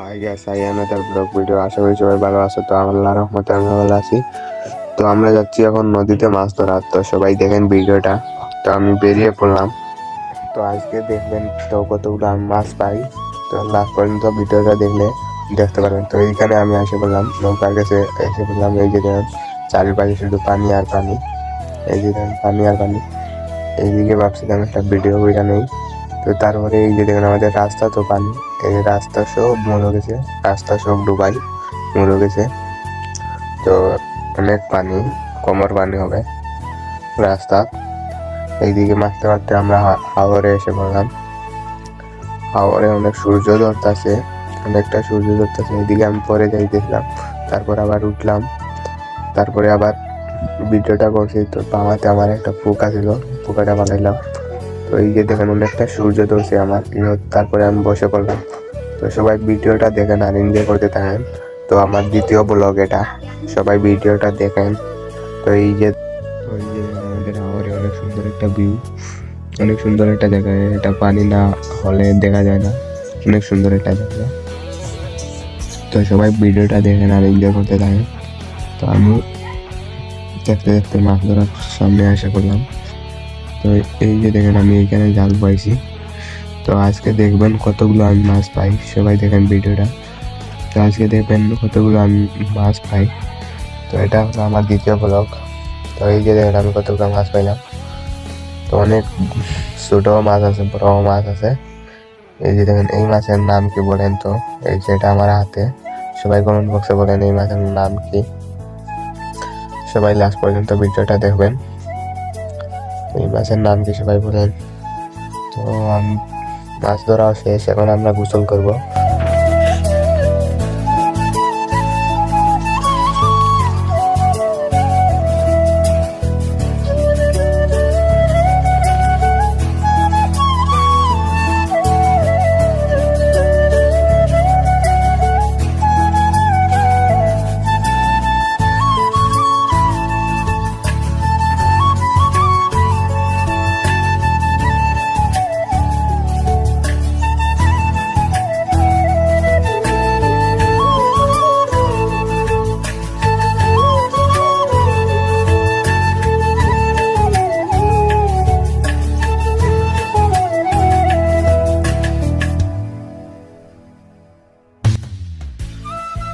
Hi guys I another blog video আশা করি সবাই ভালো আছো। তো আল্লাহ রহমতে আমি ভালো আছি। তো আমরা যাচ্ছি এখন নদীতে মাছ ধরার। তো সবাই দেখেন ভিডিওটা। তো আমি বেরিয়ে পড়লাম। তো আজকে দেখবেন তো কতগুলো আমি মাছ পাই। তো লাস্ট পর্যন্ত ভিডিওটা দেখলে দেখতে পারবেন। তো এইখানে আমি এসে বললাম নৌকার কাছে এসে বললাম এই যে চারিপাশে শুধু পানি আর পানি। এই যে পানি আর পানি। এইদিকে ভাবছিলাম একটা ভিডিও ওইটা নেই তো তারপরে এই যে দেখেন আমাদের রাস্তা তো পানি। এই রাস্তা সব মরে গেছে, রাস্তা সব ডুবাই মরে গেছে। তো অনেক পানি, কোমর পানি হবে রাস্তা। এইদিকে মারতে মারতে আমরা হাওরে এসে পড়লাম। হাওরে অনেক সূর্য ধরতেছে, অনেকটা সূর্য ধরতেছে। এইদিকে আমি পরে যাইতেছিলাম তারপর আবার উঠলাম। তারপরে আবার ভিডিওটা করছি, তো পামাতে আমার একটা পোকা ছিল, পোকাটা বানাইলাম। তো এই যে দেখেন, অনেকটা সূর্য ধরছে আমার। তারপরে আমি বসে পড়লাম। তো সবাই ভিডিওটা দেখেন আর এনজয় করতে থাকেন। তো আমার দ্বিতীয় ব্লগ এটা। সবাই ভিডিওটা দেখেন। তো এই যে এই যে আমাদের অনেক সুন্দর একটা ভিউ অনেক সুন্দর একটা জায়গা। এটা পানি না হলে দেখা যায় না। অনেক সুন্দর একটা জায়গা। তো সবাই ভিডিওটা দেখেন আর এনজয় করতে থাকেন। তো আমি দেখতে দেখতে মাছ ধরার সামনে আসা করলাম। তো এই যে দেখেন, আমি এখানে জাল পাইছি। তো আজকে দেখবেন কতগুলো আমি মাছ পাই। সবাই দেখেন ভিডিওটা। তো আজকে দেখবেন কতগুলো আমি মাছ পাই। তো এটা হলো আমার দ্বিতীয় ব্লগ। তো এই যে দেখেন, আমি কতগুলো মাছ পাইলাম। তো অনেক ছোট মাছ আছে, বড় মাছ আছে। এই যে দেখেন, এই মাছের নাম কি বলেন তো? এই যেটা আমার হাতে। সবাই কমেন্ট বক্সে বলেন এই মাছের নাম কি। সবাই লাস্ট পর্যন্ত ভিডিওটা দেখবেন। এই মাছের নাম কি সবাই বলেন? তো আমি মাছ ধরাও শেষ, এখন আমরা গোসল করব।